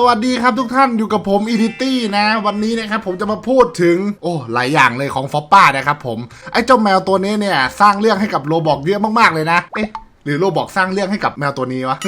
สวัสดีครับทุกท่านอยู่กับผมอีดิตี้นะ วันนี้นะครับผมจะมาพูดถึง โอ้หลายอย่างเลยของฟอปป้านะครับผม ไอ้เจ้าแมวตัวนี้เนี่ย สร้างเรื่องให้กับโรบอกเยอะมากๆเลยนะ เอ๊ะ หรือโรบอกสร้างเรื่องให้กับแมวตัวนี้วะ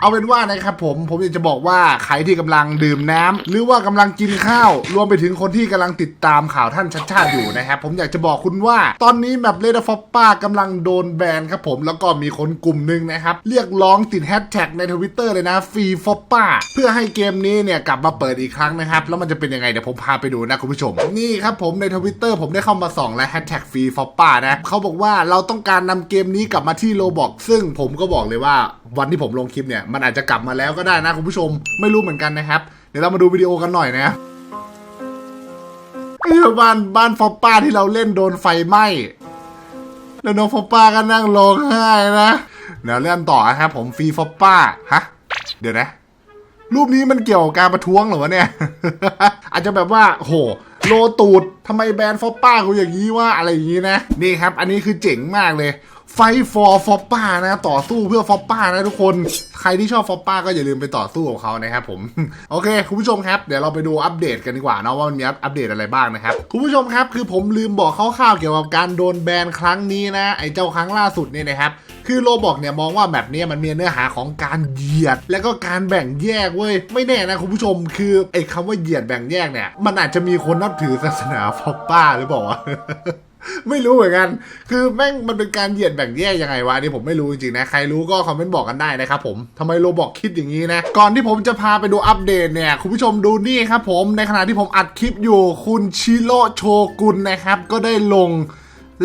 เอาเป็นว่านะครับผมผมอยากจะบอกว่าใครที่กำลังดื่มน้ำหรือว่ากำลังกินข้าว รวมไปถึงคนที่กำลังติดตามข่าวท่านชัดชาติอยู่นะครับผมอยากจะบอกคุณว่า ตอนนี้แบบเลดฟอปป้ากำลังโดนแบนครับผมแล้วก็มีคนกลุ่มหนึ่งนะครับ เรียกร้องติดแฮชแท็กในทวิตเตอร์เลยนะฟรีฟอปป้าเพื่อให้เกมนี้เนี่ยกลับมาเปิดอีกครั้งนะครับ แล้วมันจะเป็นยังไงเดี๋ยวผมพาไปดูนะคุณผู้ชม นี่ครับผมในทวิตเตอร์ผมได้เข้ามาส่องและแฮชแท็กฟรีฟอปป้านะเขาบอกว่าเราต้องการนำเกมนี้กลับมาที่โลบอกซึ่งผมก็บอกเลยว่าวันที่ผมลงคลิปเนี่ย มันอาจจะกลับมาแล้วก็ได้นะคุณผู้ชมไม่รู้เหมือนกันนะครับ เดี๋ยวเรามาดูวิดีโอกันหน่อยนะไอ้บ้านบ้านฟอปป้าที่เราเล่นโดนไฟไหม้แล้วน้องฟอปป้าก็นั่งร้องไห้นะเดี๋ยวเล่นต่อนะครับผมฟรีฟอปป้าฮะเดี๋ยวนะรูปนี้มันเกี่ยวกับการประท้วงหรอวะเนี่ย อาจจะแบบว่า โห โลตูดทำไมแบรนด์ฟอปป้ากูอย่างนี้ว่าอะไรอย่างนี้นะ นี่ครับ อันนี้คือเจ๋งมากเลย ไฟฟอร์ฟอปป้านะต่อสู้เพื่อฟอปป้านะทุกคนใครที่ชอบฟอปป้าก็อย่าลืมไปต่อสู้กับเขานะครับผมโอเค คุณผู้ชมครับเดี๋ยวเราไปดูอัปเดตกันดีกว่านะว่ามันมีอัปเดตอะไรบ้างนะครับคุณผู้ชมครับคือผมลืมบอกคร่าวๆเกี่ยวกับการโดนแบนครั้งนี้นะไอ้เจ้าครั้งล่าสุดเนี่ยนะครับคือโลบอกเนี่ยมองว่าแบบนี้มันมีเนื้อหาของการเหยียด แล้วก็การแบ่งแยกเว้ยไม่แน่นะคุณผู้ชมคือไอ้คำว่าเหยียดแบ่งแยกเนี่ย มันอาจจะมีคนนับถือศาสนาฟอปป้าหรือเปล่า ไม่รู้เหมือนกัน คือแม่งมันเป็นการเหยียดแบ่งแยกยังไงวะนี่ผมไม่รู้จริงๆนะ ใครรู้ก็คอมเมนต์บอกกันได้นะครับผมทำไมโลบอกคิดอย่างนี้นะ ก่อนที่ผมจะพาไปดูอัปเดตเนี่ย คุณผู้ชมดูนี่ครับผม ในขณะที่ผมอัดคลิปอยู่ คุณชิโร่โชกุนนะครับ ก็ได้ลง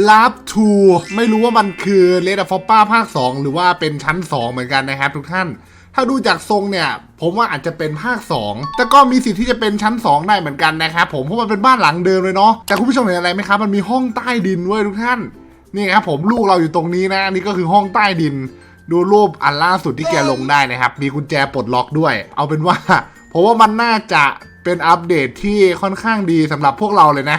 ลาบทูไม่รู้ว่ามันคือเลดฟอปป้าภาค 2 หรือว่าเป็นชั้น 2 เหมือนกันนะครับทุกท่าน ถ้าดูจากทรงเนี่ยผมว่าอาจจะเป็นภาค 2 แต่ก็มีสิทธิ์ที่จะเป็นชั้น 2 ได้เหมือนกันนะครับผมเพราะมันเป็นบ้านหลังเดิมเลยเนาะแต่คุณผู้ชมเห็นอะไรไหมครับมันมีห้องใต้ดินเว้ยทุกท่านนี่ครับผมลูกเราอยู่ตรงนี้นะอันนี้ก็คือห้องใต้ดิน ดูรูปอันล่าสุดที่แกลงได้นะครับ มีกุญแจปลดล็อกด้วย เอาเป็นว่าเพราะว่ามันน่าจะเป็นอัปเดตที่ค่อนข้างดีสำหรับพวกเราเลยนะ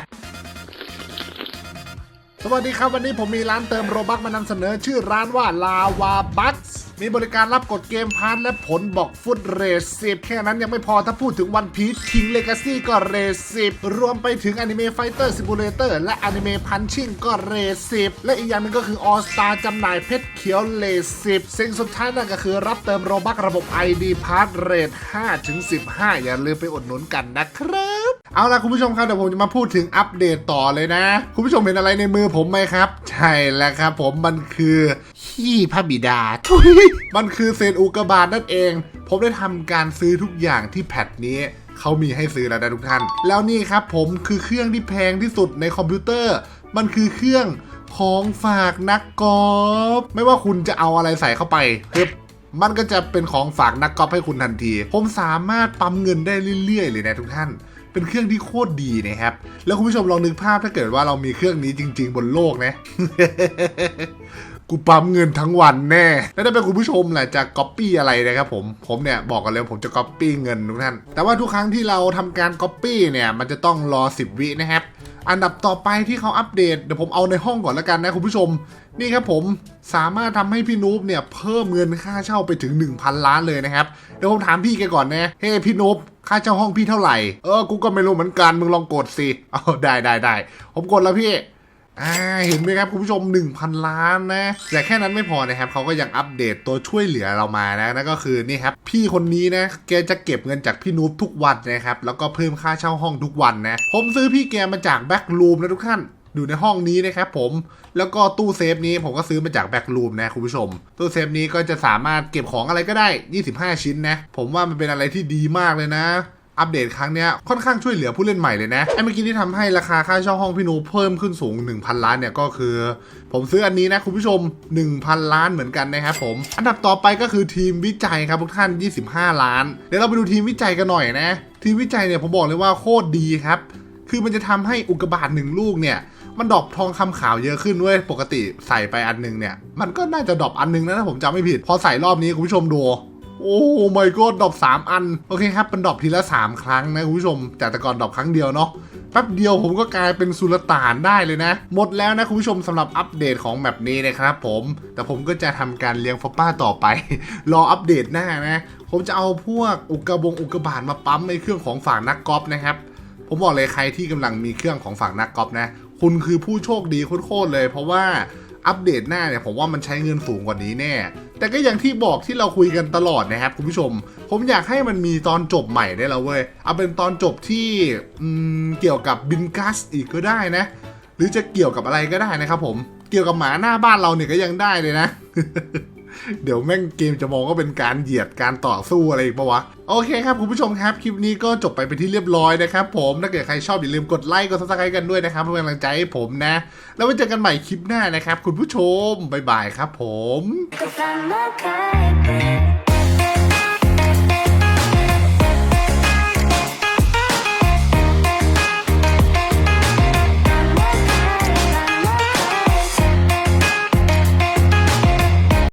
สวัสดีครับวันนี้ผมมีร้านเติมโรบัคมานำเสนอชื่อร้านว่าลาวาบัค มีบริการรับกดเกมพาร์ทและผลบอกฟุตเรสสิบแค่นั้นยังไม่พอถ้าพูดถึงวันพีชคิงเลกาซี่ก็เรสสิบรวมไปถึงอนิเมะไฟเตอร์ซิมูเลเตอร์และอนิเมะพันชิ่งก็เรสสิบและอีกอย่างหนึงก็คือออสตาจำหน่ายเพชรเขียวเลสสิบสิ่งสุดท้ายนั่นก็คือรับเติมโรบัคระบบ ID พาร์ทเรท5ถึง15 อย่าลืมไปอุดหนุนกันนะครับ เอาล่ะคุณผู้ชมครับเดี๋ยวผมจะมาพูดถึงอัปเดตต่อเลยนะ คุณผู้ชมเห็นอะไรในมือผมไหมครับ ใช่แล้วครับผมมันคือ ขี้พระบิดาทุยมันคือเศษอุกกาบาตนั่นเอง ผมได้ทำการซื้อทุกอย่างที่แพทนี้เขามีให้ซื้อแล้วนะทุกท่าน แล้วนี่ครับผมคือเครื่องที่แพงที่สุดในคอมพิวเตอร์ มันคือเครื่องของฝากนักกอล์ฟไม่ว่าคุณจะเอาอะไรใส่เข้าไปฮึบมันก็จะเป็นของฝากนักกอล์ฟให้คุณทันที ผมสามารถปั๊มเงินได้เรื่อยๆ เลยนะทุกท่าน เป็นเครื่องที่โคตรดีนะครับ แล้วคุณผู้ชมลองนึกภาพถ้าเกิดว่าเรามีเครื่องนี้จริง ๆ บนโลกนะ กูปั๊มเงินทั้งวันแน่ แล้วถ้าเป็นคุณผู้ชมแหละจะก๊อปปี้อะไรนะครับผม ผมเนี่ยบอกกันเลยผมจะก๊อปปี้เงินทุกท่าน แต่ว่าทุกครั้งที่เราทำการก๊อปปี้เนี่ยมันจะต้องรอ 10 วินะครับ อันดับต่อไปที่เขาอัปเดตเดี๋ยวผมเอาในห้องก่อนละกันนะคุณผู้ชม นี่ครับผมสามารถทำให้พี่นูบเนี่ยเพิ่มเงินค่าเช่าไปถึง 1,000 ล้านเลยนะครับ เดี๋ยวผมถามพี่แกก่อนนะเฮ้พี่นูบค่าเช่าห้องพี่เท่าไหร่ เออ กูก็ไม่รู้เหมือนกัน มึงลองกดสิ เอาได้ได้ได้ ผมกดแล้วพี่ อ่าเห็นไหมครับคุณผู้ชม 1,000 ล้านนะแต่แค่นั้นไม่พอนะครับเขาก็ยังอัปเดตตัวช่วยเหลือเรามานะนั่นก็คือนี่ครับพี่คนนี้นะแกจะเก็บเงินจากพี่นูบทุกวันนะครับแล้วก็เพิ่มค่าเช่าห้องทุกวันนะผมซื้อพี่แกมาจากแบ็กรูมนะทุกท่านอยู่ในห้องนี้นะครับผม แล้วก็ตู้เซฟนี้ผมก็ซื้อมาจากแบ็กรูมนะคุณผู้ชม ตู้เซฟนี้ก็จะสามารถเก็บของอะไรก็ได้ 25 ชิ้นนะ ผมว่ามันเป็นอะไรที่ดีมากเลยนะ อัปเดตครั้งเนี้ยค่อนข้างช่วยเหลือผู้เล่นใหม่เลยนะไอ้เมื่อกี้ที่ทำให้ราคาค่าเช่าห้องพี่นูเพิ่มขึ้นสูง 1,000 ล้านเนี่ยก็คือ ผมซื้ออันนี้นะคุณผู้ชม 1,000 ล้านเหมือนกันนะครับผม อันดับต่อไปก็คือทีมวิจัยครับทุกท่าน 25 ล้าน เดี๋ยวเราไปดูทีมวิจัยกันหน่อยนะ ทีมวิจัยเนี่ยผมบอกเลยว่าโคตรดีครับ คือมันจะทำให้อุกกาบาตหนึ่งลูกเนี่ยมันดรอปทองคำขาวเยอะขึ้นเว้ยปกติใส่ไปอันหนึงเนี่ย มันก็น่าจะดรอปอันหนึงนะถ้าผมจำไม่ผิด พอใส่รอบนี้คุณผู้ชมดู โอ้ไม่ก็ดรอป3 อัน โอเคครับมันดรอปทีละ 3 ครั้งนะคุณผู้ชม จากแต่ก่อนดรอปครั้งเดียวเนาะแป๊บเดียวผมก็กลายเป็นสุลต่านได้เลยนะ หมดแล้วนะคุณผู้ชมสำหรับอัปเดตของแบบนี้นะครับผม แต่ผมก็จะทำการเลี้ยงฟอปป้าต่อไป รออัปเดตหน้านะ ผมจะเอาพวกอุกกาบงอุกกาบาตมาปั๊มในเครื่องของฝั่งนักกอล์ฟนะครับ ผมบอกเลยใครที่กำลังมีเครื่องของฝั่งนักกอล์ฟนะ คุณคือผู้โชคดีโคตรเลย เพราะว่าอัปเดตหน้าเนี่ยผมว่ามันใช้เงินสูงกว่านี้แน่ แต่ก็อย่างที่บอกที่เราคุยกันตลอดนะครับคุณผู้ชม ผมอยากให้มันมีตอนจบใหม่ได้แล้วเว้ย เอาเป็นตอนจบที่เกี่ยวกับบินกัสอีกก็ได้นะ หรือจะเกี่ยวกับอะไรก็ได้นะครับผม เกี่ยวกับหมาหน้าบ้านเราเนี่ยก็ยังได้เลยนะ เดี๋ยวแม่งเกมจะมองว่าเป็นการเหยียดการต่อสู้อะไรอีกปะวะ โอเคครับคุณผู้ชมครับ คลิปนี้ก็จบไปเป็นที่เรียบร้อยนะครับผมถ้าเกิดใครชอบอย่าลืมกดไลค์กดซับสไครต์กันด้วยนะครับเพื่อเป็นกำลังใจให้ผมนะ แล้วไว้เจอกันใหม่คลิปหน้านะครับ คุณผู้ชมบ๊ายบายครับผม